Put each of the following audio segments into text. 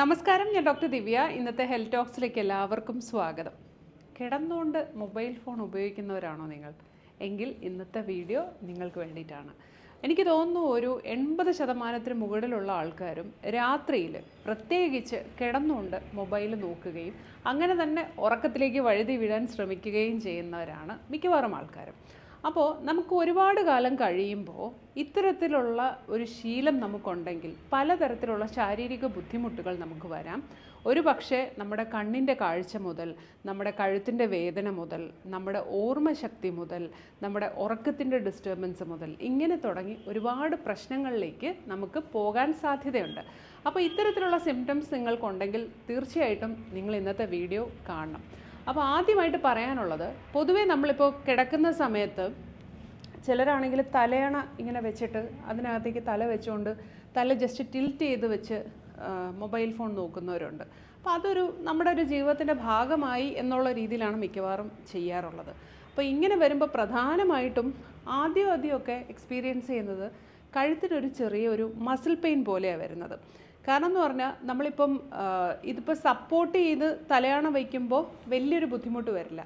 നമസ്കാരം ഞാൻ ഡോക്ടർ ദിവ്യ. ഇന്നത്തെ ഹെൽത്ത് ടോക്സിലേക്ക് എല്ലാവർക്കും സ്വാഗതം. കിടന്നുകൊണ്ട് മൊബൈൽ ഫോൺ ഉപയോഗിക്കുന്നവരാണോ നിങ്ങൾ? എങ്കിൽ ഇന്നത്തെ വീഡിയോ നിങ്ങൾക്ക് വേണ്ടിയിട്ടാണ്. എനിക്ക് തോന്നുന്നു ഒരു എൺപത് ശതമാനത്തിന് മുകളിലുള്ള ആൾക്കാരും രാത്രിയിൽ പ്രത്യേകിച്ച് കിടന്നുകൊണ്ട് മൊബൈൽ നോക്കുകയും അങ്ങനെ തന്നെ ഉറക്കത്തിലേക്ക് വഴുതി വീഴാൻ ശ്രമിക്കുകയും ചെയ്യുന്നവരാണ് മിക്കവാറും ആൾക്കാരും. അപ്പോൾ നമുക്ക് ഒരുപാട് കാലം കഴിയുമ്പോൾ ഇത്തരത്തിലുള്ള ഒരു ശീലം നമുക്കുണ്ടെങ്കിൽ പലതരത്തിലുള്ള ശാരീരിക ബുദ്ധിമുട്ടുകൾ നമുക്ക് വരാം. ഒരു പക്ഷേ നമ്മുടെ കണ്ണിന്റെ കാഴ്ച മുതൽ നമ്മുടെ കഴുത്തിന്റെ വേദന മുതൽ നമ്മുടെ ഓർമ്മശക്തി മുതൽ നമ്മുടെ ഉറക്കത്തിന്റെ ഡിസ്റ്റർബൻസ് മുതൽ ഇങ്ങനെ തുടങ്ങി ഒരുപാട് പ്രശ്നങ്ങളിലേക്ക് നമുക്ക് പോകാൻ സാധ്യതയുണ്ട്. അപ്പോൾ ഇത്തരത്തിലുള്ള സിംറ്റംസ് നിങ്ങൾക്കുണ്ടെങ്കിൽ തീർച്ചയായിട്ടും നിങ്ങൾ ഇന്നത്തെ വീഡിയോ കാണണം. അപ്പോൾ ആദ്യമായിട്ട് പറയാനുള്ളത് പൊതുവേ നമ്മളിപ്പോൾ കിടക്കുന്ന സമയത്ത് ചിലരാണെങ്കിൽ തലയണ ഇങ്ങനെ വെച്ചിട്ട് അതിനകത്തേക്ക് തല വെച്ചുകൊണ്ട് തല ജസ്റ്റ് ടിൽറ്റ് ചെയ്ത് വെച്ച് മൊബൈൽ ഫോൺ നോക്കുന്നവരുണ്ട്. അപ്പോൾ അതൊരു നമ്മുടെ ഒരു ജീവിതത്തിന്റെ ഭാഗമായി എന്നുള്ള രീതിയിലാണ് മിക്കവാറും ചെയ്യാറുള്ളത്. അപ്പോൾ ഇങ്ങനെ വരുമ്പോൾ പ്രധാനമായിട്ടും ആദ്യം ആദ്യമൊക്കെ എക്സ്പീരിയൻസ് ചെയ്യുന്നത് കഴുത്തിനൊരു ചെറിയൊരു മസിൽ പെയിൻ പോലെയാണ് വരുന്നത്. കാരണം എന്ന് പറഞ്ഞാൽ നമ്മളിപ്പം ഇതിപ്പോൾ സപ്പോർട്ട് ചെയ്ത് തലയാണ വയ്ക്കുമ്പോൾ വലിയൊരു ബുദ്ധിമുട്ട് വരില്ല.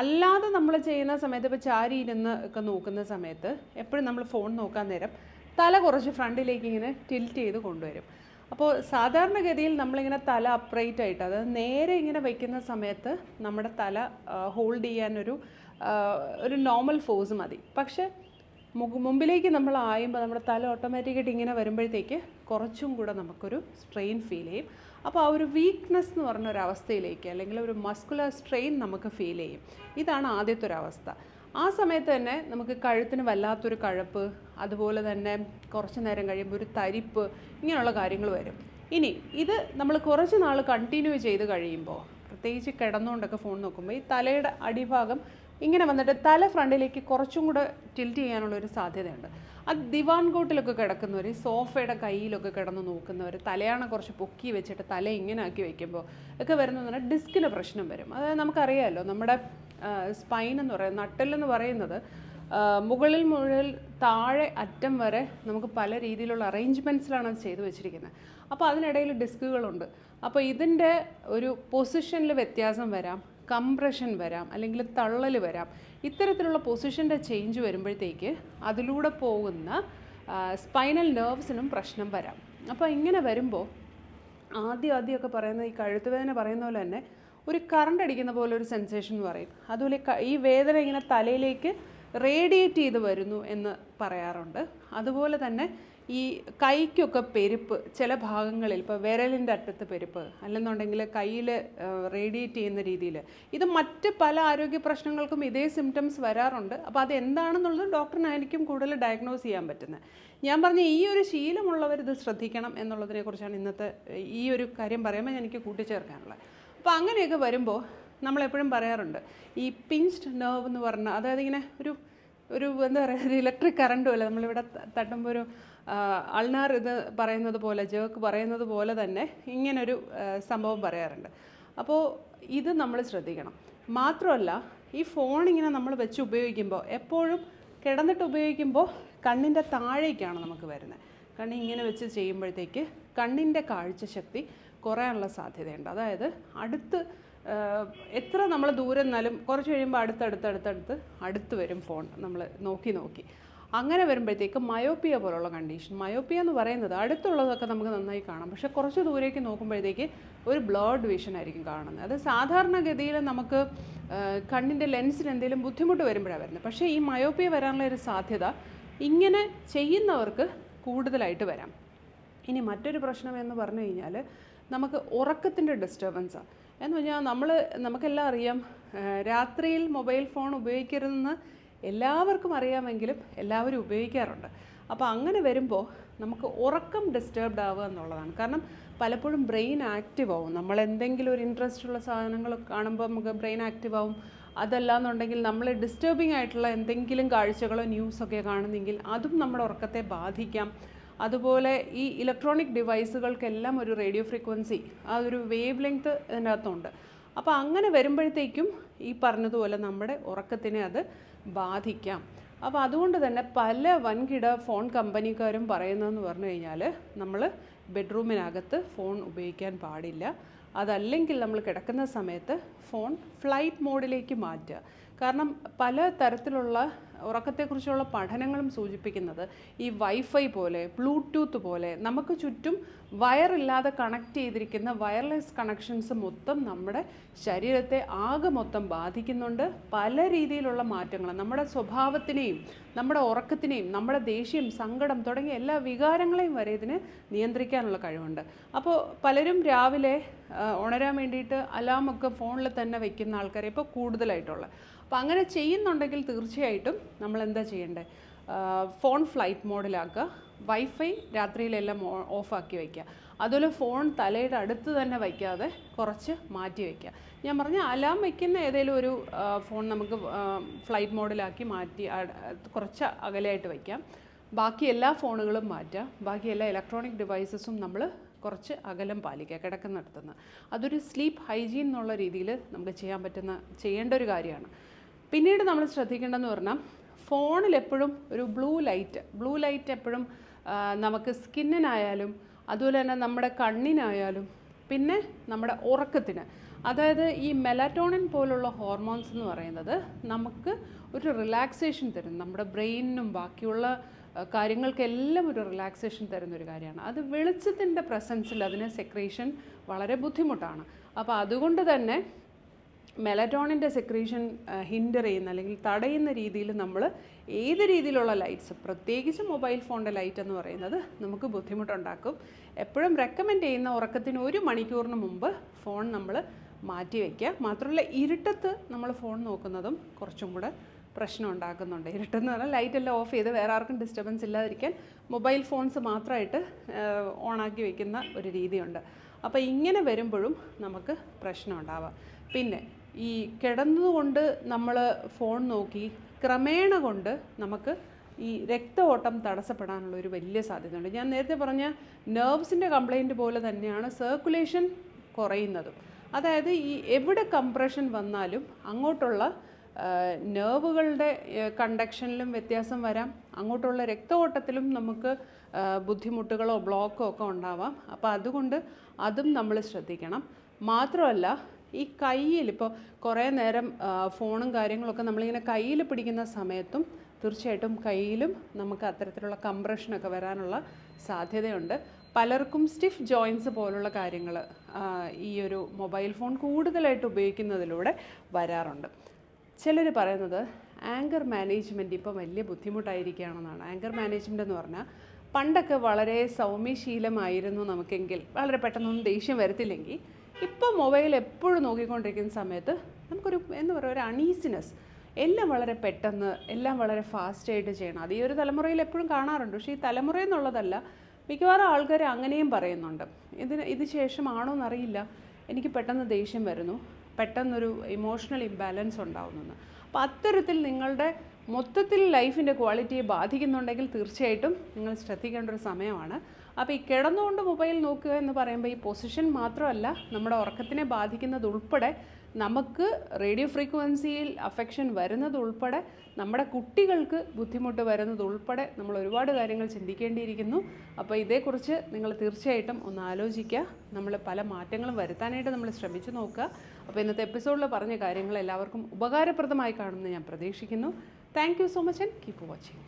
അല്ലാതെ നമ്മൾ ചെയ്യുന്ന സമയത്ത് ഇപ്പോൾ ചാരി ഇരുന്ന് ഒക്കെ നോക്കുന്ന സമയത്ത് എപ്പോഴും നമ്മൾ ഫോൺ നോക്കാൻ നേരം തല കുറച്ച് ഫ്രണ്ടിലേക്ക് ഇങ്ങനെ ടിൽറ്റ് ചെയ്ത് കൊണ്ടുവരും. അപ്പോൾ സാധാരണഗതിയിൽ നമ്മളിങ്ങനെ തല അപ്രൈറ്റ് ആയിട്ട് അതായത് നേരെ ഇങ്ങനെ വയ്ക്കുന്ന സമയത്ത് നമ്മുടെ തല ഹോൾഡ് ചെയ്യാനൊരു ഒരു നോർമൽ ഫോഴ്സ് മതി. പക്ഷേ മുമ്പിലേക്ക് നമ്മൾ ആയുമ്പോൾ നമ്മുടെ തല ഓട്ടോമാറ്റിക്കായിട്ട് ഇങ്ങനെ വരുമ്പോഴത്തേക്ക് കുറച്ചും കൂടെ നമുക്കൊരു സ്ട്രെയിൻ ഫീൽ ചെയ്യും. അപ്പോൾ ആ ഒരു വീക്ക്നെസ് എന്ന് പറഞ്ഞ ഒരു അവസ്ഥയിലേക്ക് അല്ലെങ്കിൽ ഒരു മസ്കുലർ സ്ട്രെയിൻ നമുക്ക് ഫീൽ ചെയ്യും. ഇതാണ് ആദ്യത്തെ ഒരു അവസ്ഥ. ആ സമയത്ത് തന്നെ നമുക്ക് കഴുത്തിന് വല്ലാത്തൊരു കഴപ്പ് അതുപോലെ തന്നെ കുറച്ച് നേരം കഴിയുമ്പോൾ ഒരു തരിപ്പ് ഇങ്ങനെയുള്ള കാര്യങ്ങൾ വരും. ഇനി ഇത് നമ്മൾ കുറച്ച് നാൾ കണ്ടിന്യൂ ചെയ്ത് കഴിയുമ്പോൾ പ്രത്യേകിച്ച് കിടന്നുകൊണ്ടൊക്കെ ഫോൺ നോക്കുമ്പോൾ ഈ തലയുടെ അടിഭാഗം ഇങ്ങനെ വന്നിട്ട് തല ഫ്രണ്ടിലേക്ക് കുറച്ചും കൂടെ ടിൽറ്റ് ചെയ്യാനുള്ള ഒരു സാധ്യതയുണ്ട്. അത് ദിവാൻ കോട്ടിലൊക്കെ കിടക്കുന്നവർ സോഫയുടെ കയ്യിലൊക്കെ കിടന്ന് നോക്കുന്നവർ തലയാണ കുറച്ച് പൊക്കി വെച്ചിട്ട് തല ഇങ്ങനെ ആക്കി വെക്കുമ്പോൾ ഒക്കെ വരുന്നതെന്ന് പറഞ്ഞാൽ ഡിസ്കിന് പ്രശ്നം വരും. അതായത് നമുക്കറിയാമല്ലോ നമ്മുടെ സ്പൈൻ എന്ന് പറയുന്നത് നട്ടെല്ലെന്ന് പറയുന്നത് മുകളിൽ മുകളിൽ മുതൽ താഴെ അറ്റം വരെ നമുക്ക് പല രീതിയിലുള്ള അറേഞ്ച്മെന്റ്സിലാണ് അത് ചെയ്തു വെച്ചിരിക്കുന്നത്. അപ്പോൾ അതിനിടയിൽ ഡിസ്കുകളുണ്ട്. അപ്പോൾ ഇതിന്റെ ഒരു പൊസിഷനിൽ വ്യത്യാസം വരാം. കംപ്രഷൻ വരാം അല്ലെങ്കിൽ തള്ളൽ വരാം. ഇത്തരത്തിലുള്ള പൊസിഷന്റെ ചേഞ്ച് വരുമ്പോഴത്തേക്ക് അതിലൂടെ പോകുന്ന സ്പൈനൽ നെർവ്സിനും പ്രശ്നം വരാം. അപ്പോൾ ഇങ്ങനെ വരുമ്പോൾ ആദ്യം ആദ്യമൊക്കെ പറയുന്ന ഈ കഴുത്ത് വേദന പറയുന്ന പോലെ തന്നെ ഒരു കറണ്ട് അടിക്കുന്ന പോലെ ഒരു സെൻസേഷൻ എന്ന് പറയും. അതുപോലെ ഈ വേദന ഇങ്ങനെ തലയിലേക്ക് റേഡിയേറ്റ് ചെയ്ത് വരുന്നു എന്ന് പറയാറുണ്ട്. അതുപോലെ തന്നെ ഈ കൈക്കൊക്കെ പെരുപ്പ് ചില ഭാഗങ്ങളിൽ ഇപ്പോൾ വിരലിന്റെ അറ്റത്ത് പെരുപ്പ് അല്ലെന്നുണ്ടെങ്കിൽ കയ്യിൽ റേഡിയേറ്റ് ചെയ്യുന്ന രീതിയിൽ. ഇത് മറ്റ് പല ആരോഗ്യ പ്രശ്നങ്ങൾക്കും ഇതേ സിംറ്റംസ് വരാറുണ്ട്. അപ്പോൾ അത് എന്താണെന്നുള്ളത് ഡോക്ടറിനായിരിക്കും കൂടുതൽ ഡയഗ്നോസ് ചെയ്യാൻ പറ്റുന്നത്. ഞാൻ പറഞ്ഞ ഈ ഒരു ശീലമുള്ളവർ ഇത് ശ്രദ്ധിക്കണം എന്നുള്ളതിനെ കുറിച്ചാണ് ഇന്നത്തെ ഈ ഒരു കാര്യം പറയുമ്പോൾ എനിക്ക് കൂട്ടിച്ചേർക്കാനുള്ളത്. അപ്പോൾ അങ്ങനെയൊക്കെ വരുമ്പോൾ നമ്മളെപ്പോഴും പറയാറുണ്ട് ഈ പിഞ്ച്ഡ് നെർവ് എന്ന് പറഞ്ഞാൽ അതായത് ഇങ്ങനെ ഒരു ഒരു എന്താ പറയുക ഒരു ഇലക്ട്രിക് കറണ്ട് പോലെ നമ്മളിവിടെ തട്ടുമ്പോൾ ഒരു അൾനാർ ഇത് പറയുന്നത് പോലെ ജേക്ക് പറയുന്നത് പോലെ തന്നെ ഇങ്ങനൊരു സംഭവം പറയാറുണ്ട്. അപ്പോൾ ഇത് നമ്മൾ ശ്രദ്ധിക്കണം. മാത്രമല്ല ഈ ഫോൺ ഇങ്ങനെ നമ്മൾ വെച്ച് ഉപയോഗിക്കുമ്പോൾ എപ്പോഴും കിടന്നിട്ട് ഉപയോഗിക്കുമ്പോൾ കണ്ണിന്റെ താഴേക്കാണ് നമുക്ക് വരുന്നത്. കണ്ണ് ഇങ്ങനെ വെച്ച് ചെയ്യുമ്പോഴത്തേക്ക് കണ്ണിന്റെ കാഴ്ചശക്തി കുറയാനുള്ള സാധ്യതയുണ്ട്. അതായത് അടുത്ത് എത്ര നമ്മൾ ദൂരെ നിന്നാലും കുറച്ച് കഴിയുമ്പോൾ അടുത്തടുത്ത് അടുത്തടുത്ത് അടുത്ത് വരും ഫോൺ. നമ്മൾ നോക്കി നോക്കി. അങ്ങനെ വരുമ്പോഴത്തേക്ക് മയോപ്പിയ പോലുള്ള കണ്ടീഷൻ മയോപ്പിയ എന്ന് പറയുന്നത് അടുത്തുള്ളതൊക്കെ നമുക്ക് നന്നായി കാണാം. പക്ഷേ കുറച്ച് ദൂരേക്ക് നോക്കുമ്പോഴത്തേക്ക് ഒരു ബ്ലഡ് വിഷൻ ആയിരിക്കും കാണുന്നത്. അത് സാധാരണഗതിയിൽ നമുക്ക് കണ്ണിന്റെ ലെൻസിന് എന്തെങ്കിലും ബുദ്ധിമുട്ട് വരുമ്പോഴാണ് വരുന്നത്. പക്ഷേ ഈ മയോപ്പിയ വരാനുള്ള ഒരു സാധ്യത ഇങ്ങനെ ചെയ്യുന്നവർക്ക് കൂടുതലായിട്ട് വരാം. ഇനി മറ്റൊരു പ്രശ്നം എന്ന് പറഞ്ഞു കഴിഞ്ഞാൽ നമുക്ക് ഉറക്കത്തിന്റെ ഡിസ്റ്റർബൻസാണ് എന്ന് പറഞ്ഞാൽ നമ്മൾ നമുക്കെല്ലാം അറിയാം രാത്രിയിൽ മൊബൈൽ ഫോൺ ഉപയോഗിക്കരുതെന്ന് എല്ലാവർക്കും അറിയാമെങ്കിലും എല്ലാവരും ഉപയോഗിക്കാറുണ്ട്. അപ്പോൾ അങ്ങനെ വരുമ്പോൾ നമുക്ക് ഉറക്കം ഡിസ്റ്റർബ്ഡ് ആവുക എന്നുള്ളതാണ്. കാരണം പലപ്പോഴും ബ്രെയിൻ ആക്റ്റീവ് ആവും. നമ്മൾ എന്തെങ്കിലും ഒരു ഇൻട്രസ്റ്റ് ഉള്ള സാധനങ്ങൾ കാണുമ്പോൾ നമുക്ക് ബ്രെയിൻ ആക്റ്റീവ് ആവും. അതല്ലാന്നുണ്ടെങ്കിൽ നമ്മൾ ഡിസ്റ്റർബിംഗ് ആയിട്ടുള്ള എന്തെങ്കിലും കാഴ്ചകളോ ന്യൂസൊക്കെ കാണുന്നെങ്കിൽ അതും നമ്മുടെ ഉറക്കത്തെ ബാധിക്കാം. അതുപോലെ ഈ ഇലക്ട്രോണിക് ഡിവൈസുകൾക്കെല്ലാം ഒരു റേഡിയോ ഫ്രീക്വൻസി ആ ഒരു വേവ് ലെങ്ത് ഇതിനകത്തുണ്ട്. അപ്പോൾ അങ്ങനെ വരുമ്പോഴത്തേക്കും ഈ പറഞ്ഞതുപോലെ നമ്മുടെ ഉറക്കത്തിനെ അത് ബാധിക്കാം. അപ്പോൾ അതുകൊണ്ട് തന്നെ പല വൻകിട ഫോൺ കമ്പനിക്കാരും പറയുന്നതെന്ന് പറഞ്ഞു കഴിഞ്ഞാൽ നമ്മൾ ബെഡ്റൂമിനകത്ത് ഫോൺ ഉപയോഗിക്കാൻ പാടില്ല. അതല്ലെങ്കിൽ നമ്മൾ കിടക്കുന്ന സമയത്ത് ഫോൺ ഫ്ലൈറ്റ് മോഡിലേക്ക് മാറ്റുക. കാരണം പല തരത്തിലുള്ള ഉറക്കത്തെക്കുറിച്ചുള്ള പഠനങ്ങളും സൂചിപ്പിക്കുന്നത് ഈ വൈഫൈ പോലെ ബ്ലൂടൂത്ത് പോലെ നമുക്ക് ചുറ്റും വയറില്ലാതെ കണക്ട് ചെയ്തിരിക്കുന്ന വയർലെസ് കണക്ഷൻസ് മൊത്തം നമ്മുടെ ശരീരത്തെ ആകെ മൊത്തം ബാധിക്കുന്നുണ്ട്. പല രീതിയിലുള്ള മാറ്റങ്ങൾ നമ്മുടെ സ്വഭാവത്തിനെയും നമ്മുടെ ഉറക്കത്തിനെയും നമ്മുടെ ദേഷ്യം സങ്കടം തുടങ്ങിയ എല്ലാ വികാരങ്ങളെയും വരെ ഇതിന് നിയന്ത്രിക്കാനുള്ള കഴിവുണ്ട്. അപ്പോൾ പലരും രാവിലെ ഉണരാൻ വേണ്ടിയിട്ട് അലാമൊക്കെ ഫോണിൽ തന്നെ വയ്ക്കുന്ന ആൾക്കാരെ ഇപ്പോൾ കൂടുതലായിട്ടുള്ളത് അപ്പോൾ അങ്ങനെ ചെയ്യുന്നുണ്ടെങ്കിൽ തീർച്ചയായിട്ടും നമ്മൾ എന്താ ചെയ്യേണ്ടത് ഫോൺ ഫ്ലൈറ്റ് മോഡിലാക്കുക. വൈഫൈ രാത്രിയിലെല്ലാം ഓഫാക്കി വയ്ക്കുക. അതുപോലെ ഫോൺ തലയുടെ അടുത്ത് തന്നെ വയ്ക്കാതെ കുറച്ച് മാറ്റി വയ്ക്കുക. ഞാൻ പറഞ്ഞ അലാം വയ്ക്കുന്ന ഏതെങ്കിലും ഒരു ഫോൺ നമുക്ക് ഫ്ലൈറ്റ് മോഡിലാക്കി മാറ്റി കുറച്ച് അകലെയായിട്ട് വയ്ക്കാം. ബാക്കി എല്ലാ ഫോണുകളും മാറ്റുക. ബാക്കി എല്ലാ ഇലക്ട്രോണിക് ഡിവൈസസും നമ്മൾ കുറച്ച് അകലം പാലിക്കുക കിടക്കുന്നിടത്തുനിന്ന്. അതൊരു സ്ലീപ്പ് ഹൈജീൻ എന്നുള്ള രീതിയിൽ നമുക്ക് ചെയ്യാൻ പറ്റുന്ന ചെയ്യേണ്ട ഒരു കാര്യമാണ്. പിന്നീട് നമ്മൾ ശ്രദ്ധിക്കേണ്ടതെന്ന് പറഞ്ഞാൽ ഫോണിൽ എപ്പോഴും ഒരു ബ്ലൂ ലൈറ്റ് ബ്ലൂ ലൈറ്റ് എപ്പോഴും നമുക്ക് സ്കിന്നിനായാലും അതുപോലെ തന്നെ നമ്മുടെ കണ്ണിനായാലും പിന്നെ നമ്മുടെ ഉറക്കത്തിന്. അതായത് ഈ മെലാറ്റോണിൻ പോലുള്ള ഹോർമോൺസ് എന്ന് പറയുന്നത് നമുക്ക് ഒരു റിലാക്സേഷൻ തരും. നമ്മുടെ ബ്രെയിനിനും ബാക്കിയുള്ള കാര്യങ്ങൾക്കെല്ലാം ഒരു റിലാക്സേഷൻ തരുന്ന ഒരു കാര്യമാണ്. അത് വെളിച്ചത്തിന്റെ പ്രസൻസിൽ അതിന് സെക്രീഷൻ വളരെ ബുദ്ധിമുട്ടാണ്. അപ്പോൾ അതുകൊണ്ട് തന്നെ മെലറ്റോണിന്റെ സെക്രീഷൻ ഹിൻഡർ ചെയ്യുന്ന അല്ലെങ്കിൽ തടയുന്ന രീതിയിൽ നമ്മൾ ഏത് രീതിയിലുള്ള ലൈറ്റ്സ് പ്രത്യേകിച്ച് മൊബൈൽ ഫോണിന്റെ ലൈറ്റ് എന്ന് പറയുന്നത് നമുക്ക് ബുദ്ധിമുട്ടുണ്ടാക്കും. എപ്പോഴും റെക്കമെൻഡ് ചെയ്യുന്ന ഉറക്കത്തിന് ഒരു മണിക്കൂറിന് മുമ്പ് ഫോൺ നമ്മൾ മാറ്റി വയ്ക്കുക മാത്രമല്ല ഇരുട്ടത്ത് നമ്മൾ ഫോൺ നോക്കുന്നതും കുറച്ചും കൂടെ പ്രശ്നം ഉണ്ടാക്കുന്നുണ്ട്. ഇരുട്ടെന്ന് പറഞ്ഞാൽ ലൈറ്റ് എല്ലാം ഓഫ് ചെയ്ത് വേറെ ആർക്കും ഡിസ്റ്റർബൻസ് ഇല്ലാതിരിക്കാൻ മൊബൈൽ ഫോൺസ് മാത്രമായിട്ട് ഓണാക്കി വെക്കുന്ന ഒരു രീതിയുണ്ട്. അപ്പോൾ ഇങ്ങനെ വരുമ്പോഴും നമുക്ക് പ്രശ്നം ഉണ്ടാവാം. പിന്നെ ഈ കിടന്നുകൊണ്ട് നമ്മൾ ഫോൺ നോക്കി ക്രമേണ കൊണ്ട് നമുക്ക് ഈ രക്തഓട്ടം തടസ്സപ്പെടാനുള്ള ഒരു വലിയ സാധ്യതയുണ്ട്. ഞാൻ നേരത്തെ പറഞ്ഞ നെർവ്സിന്റെ കംപ്ലൈന്റ് പോലെ തന്നെയാണ് സർക്കുലേഷൻ കുറയുന്നതും. അതായത് ഈ എവിടെ കംപ്രഷൻ വന്നാലും അങ്ങോട്ടുള്ള നെർവുകളുടെ കണ്ടക്ഷനിലും വ്യത്യാസം വരാം. അങ്ങോട്ടുള്ള രക്തഓട്ടത്തിലും നമുക്ക് ബുദ്ധിമുട്ടുകളോ ബ്ലോക്കോ ഒക്കെ ഉണ്ടാവാം. അപ്പോൾ അതുകൊണ്ട് അതും നമ്മൾ ശ്രദ്ധിക്കണം. മാത്രമല്ല ഈ കയ്യിൽ ഇപ്പോൾ കുറേ നേരം ഫോണും കാര്യങ്ങളൊക്കെ നമ്മളിങ്ങനെ കയ്യിൽ പിടിക്കുന്ന സമയത്തും തീർച്ചയായിട്ടും കയ്യിലും നമുക്ക് അത്തരത്തിലുള്ള കംപ്രഷനൊക്കെ വരാനുള്ള സാധ്യതയുണ്ട്. പലർക്കും സ്റ്റിഫ് ജോയിൻസ് പോലുള്ള കാര്യങ്ങൾ ഈ ഒരു മൊബൈൽ ഫോൺ കൂടുതലായിട്ട് ഉപയോഗിക്കുന്നതിലൂടെ വരാറുണ്ട്. ചിലർ പറയുന്നത് ആങ്കർ മാനേജ്മെന്റ് ഇപ്പോൾ വലിയ ബുദ്ധിമുട്ടായിരിക്കുകയാണെന്നാണ്. ആങ്കർ മാനേജ്മെന്റ് എന്ന് പറഞ്ഞാൽ പണ്ടൊക്കെ വളരെ സൗമ്യശീലമായിരുന്നു നമുക്കെങ്കിൽ വളരെ പെട്ടെന്നൊന്നും ദേഷ്യം വരത്തില്ലെങ്കിൽ ഇപ്പോൾ മൊബൈൽ എപ്പോഴും നോക്കിക്കൊണ്ടിരിക്കുന്ന സമയത്ത് നമുക്കൊരു എന്ന് പറയുക ഒരു അണീസിനെസ് എല്ലാം വളരെ പെട്ടെന്ന് എല്ലാം വളരെ ഫാസ്റ്റായിട്ട് ചെയ്യണം. അത് ഈ ഒരു തലമുറയിൽ എപ്പോഴും കാണാറുണ്ട്. പക്ഷേ ഈ തലമുറ എന്നുള്ളതല്ല മിക്കവാറും ആൾക്കാർ അങ്ങനെയും പറയുന്നുണ്ട്. ഇതിന് ഇത് ശേഷമാണോ എന്നറിയില്ല. എനിക്ക് പെട്ടെന്ന് ദേഷ്യം വരുന്നു. പെട്ടെന്നൊരു ഇമോഷണൽ ഇംബാലൻസ് ഉണ്ടാവുന്നെന്ന് അപ്പോൾ അത്തരത്തിൽ നിങ്ങളുടെ മൊത്തത്തിൽ ലൈഫിന്റെ ക്വാളിറ്റിയെ ബാധിക്കുന്നുണ്ടെങ്കിൽ തീർച്ചയായിട്ടും നിങ്ങൾ ശ്രദ്ധിക്കേണ്ട ഒരു സമയമാണ്. അപ്പോൾ ഈ കിടന്നുകൊണ്ട് മൊബൈൽ നോക്കുക എന്ന് പറയുമ്പോൾ ഈ പൊസിഷൻ മാത്രമല്ല നമ്മുടെ ഉറക്കത്തിനെ ബാധിക്കുന്നത് ഉൾപ്പെടെ നമുക്ക് റേഡിയോ ഫ്രീക്വൻസിയിൽ അഫെക്ഷൻ വരുന്നത് ഉൾപ്പെടെ നമ്മുടെ കുട്ടികൾക്ക് ബുദ്ധിമുട്ട് വരുന്നത് ഉൾപ്പെടെ നമ്മൾ ഒരുപാട് കാര്യങ്ങൾ ചിന്തിക്കേണ്ടിയിരിക്കുന്നു. അപ്പോൾ ഇതേക്കുറിച്ച് നിങ്ങൾ തീർച്ചയായിട്ടും ഒന്ന് ആലോചിക്കുക. നമ്മൾ പല മാറ്റങ്ങളും വരുത്താനായിട്ട് നമ്മൾ ശ്രമിച്ചു നോക്കുക. അപ്പോൾ ഇന്നത്തെ എപ്പിസോഡിൽ പറഞ്ഞ കാര്യങ്ങൾ എല്ലാവർക്കും ഉപകാരപ്രദമായി കാണുമെന്ന് ഞാൻ പ്രതീക്ഷിക്കുന്നു. Thank so much and keep watching